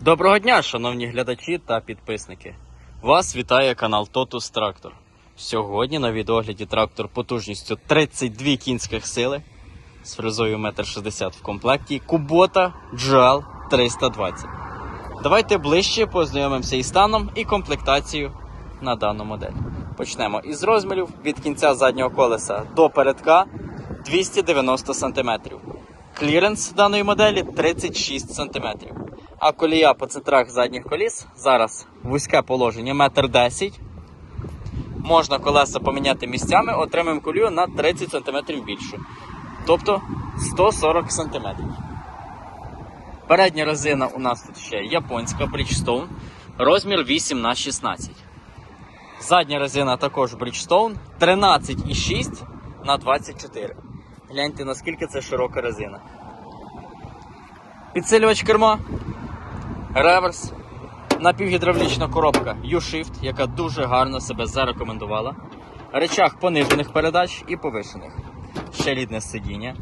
Доброго дня, шановні глядачі та підписники. Вас вітає канал Totus Трактор. Сьогодні на відогляді трактор потужністю 32 кінських сили з фрезою 1,60 м в комплекті Kubota GL 320. Давайте ближче познайомимося із станом і комплектацією на дану модель. Почнемо із розмірів від кінця заднього колеса до передка 290 см. Кліренс даної моделі 36 см. А колія по центрах задніх коліс зараз вузьке положення 1,10 м. Можна колеса поміняти місцями, отримаємо колію на 30 см більшу. Тобто 140 см. Передня резина у нас тут ще японська Bridgestone, розмір 8 на 16 Задня резина також Bridgestone 13,6 на 24 Гляньте, наскільки це широка резина. Підсилювач керма, реверс, напівгідравлічна коробка U-Shift, яка дуже гарно себе зарекомендувала. Речах понижених передач і повишених. Ще рідне сидіння.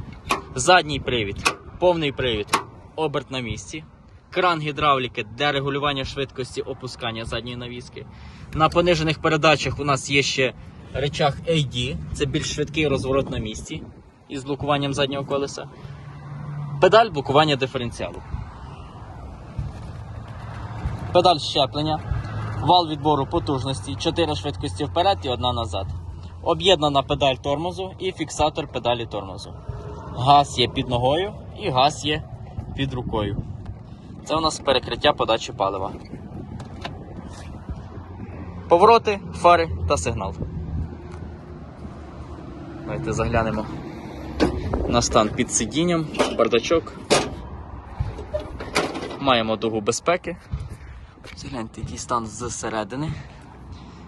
Задній привід, повний привід, оберт на місці. Кран гідравліки для регулювання швидкості опускання задньої навіски. На понижених передачах у нас є ще речах AD, це більш швидкий розворот на місці із блокуванням заднього колеса. Педаль блокування диференціалу. Педаль щеплення, вал відбору потужності, 4 швидкості вперед і одна назад. Об'єднана педаль тормозу і фіксатор педалі тормозу. Газ є під ногою і газ є під рукою. Це у нас перекриття подачі палива. Повороти, фари та сигнал. Давайте заглянемо на стан під сидінням, бардачок. Маємо дугу безпеки. Загляньте, який стан зсередини.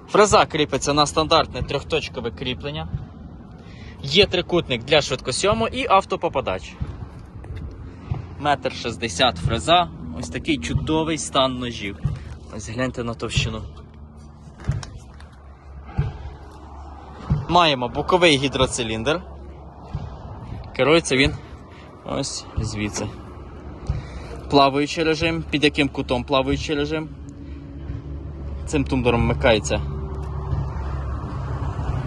Фреза кріпиться на стандартне трьохточкове кріплення. Є трикутник для швидкосьому і автопопадач. Метр шістдесят фреза. Ось такий чудовий стан ножів. Ось гляньте на товщину. Маємо боковий гідроциліндр. Керується він ось звідси. Плаваючий режим, під яким кутом плаваючий режим. Цим тумблером вмикається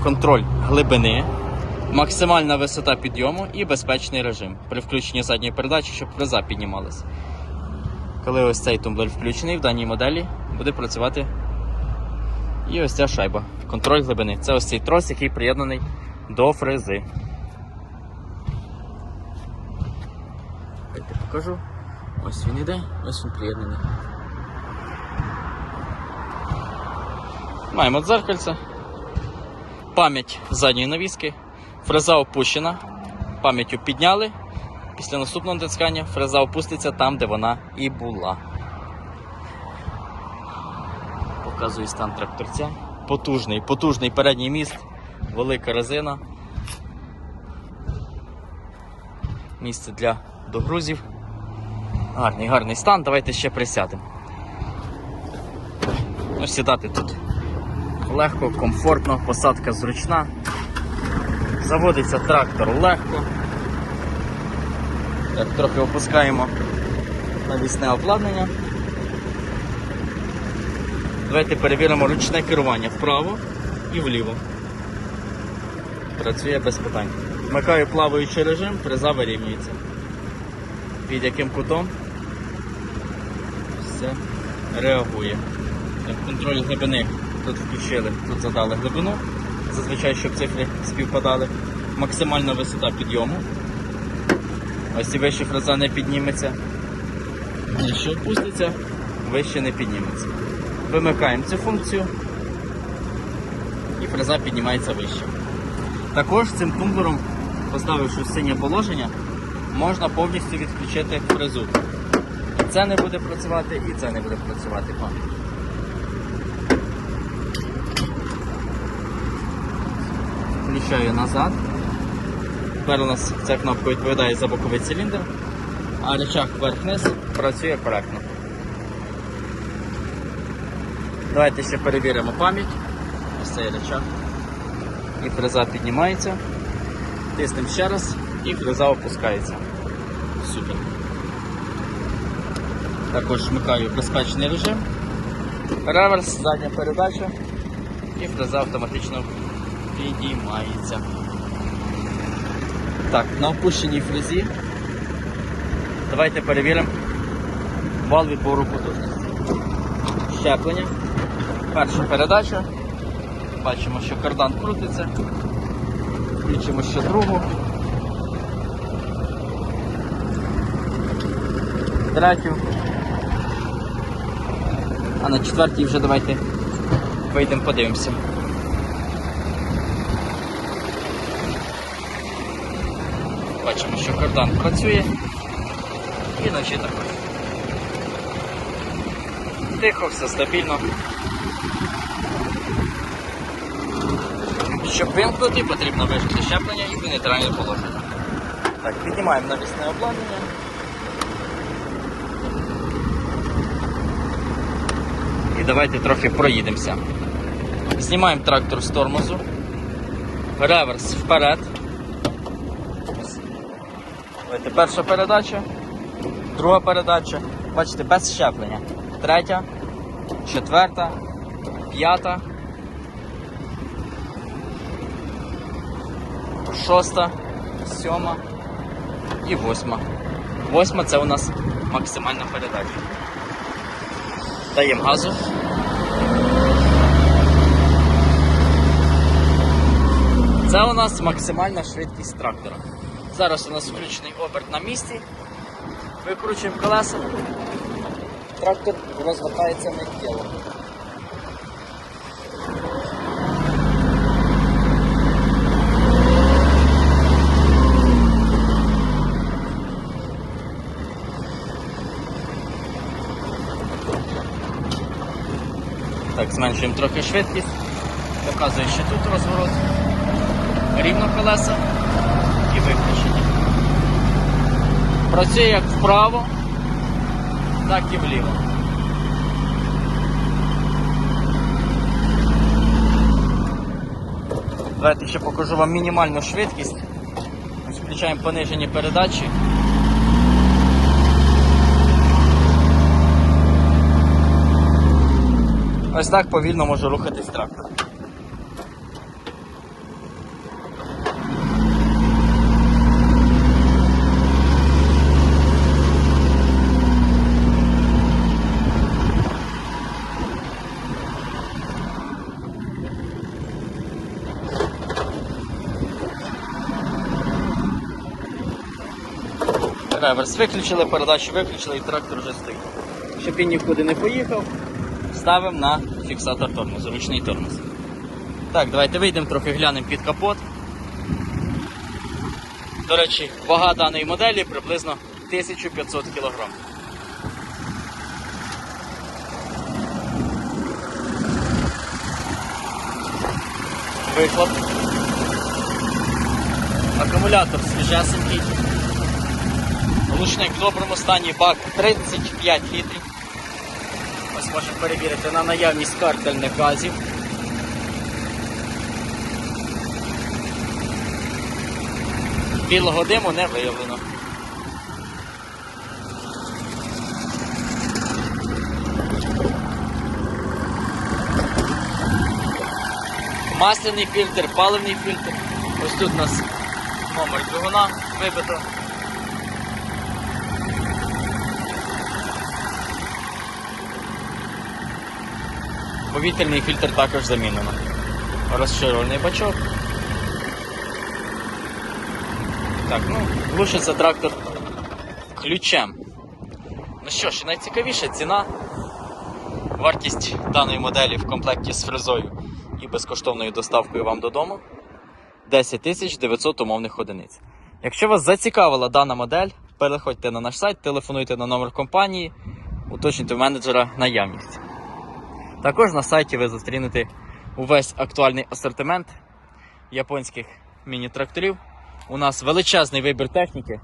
контроль глибини, максимальна висота підйому і безпечний режим при включенні задньої передачі, щоб фреза піднімалась. Коли ось цей тумблер включений в даній моделі, буде працювати і ось ця шайба. Контроль глибини. Це ось цей трос, який приєднаний до фрези. Давайте покажу. Ось він іде, ось він приєднаний. Маємо дзеркальце. Пам'ять задньої навіски. Фреза опущена. Пам'яттю підняли. Після наступного натискання фреза опуститься там, де вона і була. Показую стан тракторця. Потужний, потужний передній міст, велика резина. Місце для догрузів. Гарний, гарний стан. Давайте ще присядемо. Ну, сідати тут легко, комфортно, посадка зручна. Заводиться трактор легко. Так, трохи опускаємо навісне обладнання. Давайте перевіримо ручне керування вправо і вліво. Працює без питань. Вмикаю плаваючий режим, фреза вирівнюється. Під яким кутом все реагує. Так, контроль глибини тут включили, тут задали глибину, зазвичай, щоб цифри співпадали. Максимальна висота підйому. Ось і вище фреза не підніметься. Якщо опуститься, вище не підніметься. Вимикаємо цю функцію і фреза піднімається вище. Також цим тумблером, поставивши синє положення, можна повністю відключити фрезу. Це не буде працювати, і це не буде працювати. О. Включаю назад. Тепер у нас ця кнопка відповідає за боковий циліндр, а рычаг вверх-вниз працює коректно. Давайте ще перевіримо пам'ять. Ось цей рычаг. І фреза піднімається. Тиснемо ще раз і фреза опускається. Супер. Також вмикаю безпечний режим, реверс, задня передача і фреза автоматично підіймається. Так, на опущеній фрезі давайте перевіримо вал відбору потужності. Щеплення. Перша передача. Бачимо, що кардан крутиться. Включимо ще другу. Третю. А на четвертій вже давайте вийдемо, подивимося. Бачимо, що кардан працює. І ночі також. Тихо, все стабільно. Щоб вимкнути, потрібно вижити щеплення і нейтральне положення. Так, піднімаємо навісне обладнання. І давайте трохи проїдемося. Знімаємо трактор з тормозу. Реверс вперед. Давайте перша передача, друга передача. Бачите, без щеплення. Третя, четверта, п'ята. Шоста, сьома і восьма. Восьма це у нас максимальна передача. Даємо газу. Це у нас максимальна швидкість трактора. Зараз у нас включений оберт на місці. Викручуємо колеса. Трактор розвертається миттєво. Так, зменшуємо трохи швидкість. Показує, що тут розворот. Рівно колеса і виключення. Працює як вправо, так і вліво. Давайте ще покажу вам мінімальну швидкість. Включаємо понижені передачі. Ось так повільно може рухатись трактор. Реверс виключили, передачу виключили і трактор вже стоїть. Щоб він нікуди не поїхав, ставимо на фіксатор тормозу, ручний тормоз. Так, давайте вийдемо трохи глянемо під капот. До речі, вага даної моделі приблизно 1500 кг. Вихлоп. Акумулятор свіжесенький. Лучник в доброму стані бак 35 літрів. Ось можемо перевірити на наявність картельних газів. Білого диму не виявлено. Масляний фільтр, паливний фільтр. Ось тут у нас номер двигуна вибито. Повітряний фільтр також замінено. Розширювальний бачок. Так, ну, глушиться трактор ключем. Ну що ж, найцікавіша ціна. Вартість даної моделі в комплекті з фрезою і безкоштовною доставкою вам додому 10 900 умовних одиниць. Якщо вас зацікавила дана модель, переходьте на наш сайт, телефонуйте на номер компанії, уточнюйте в менеджера наявність. Також на сайті ви зустрінете увесь актуальний асортимент японських міні-тракторів. У нас величезний вибір техніки.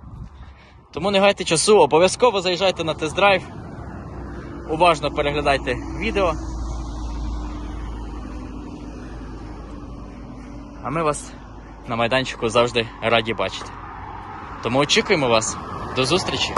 Тому не гайте часу, обов'язково заїжджайте на тест-драйв. Уважно переглядайте відео. А ми вас на майданчику завжди раді бачити. Тому очікуємо вас. До зустрічі!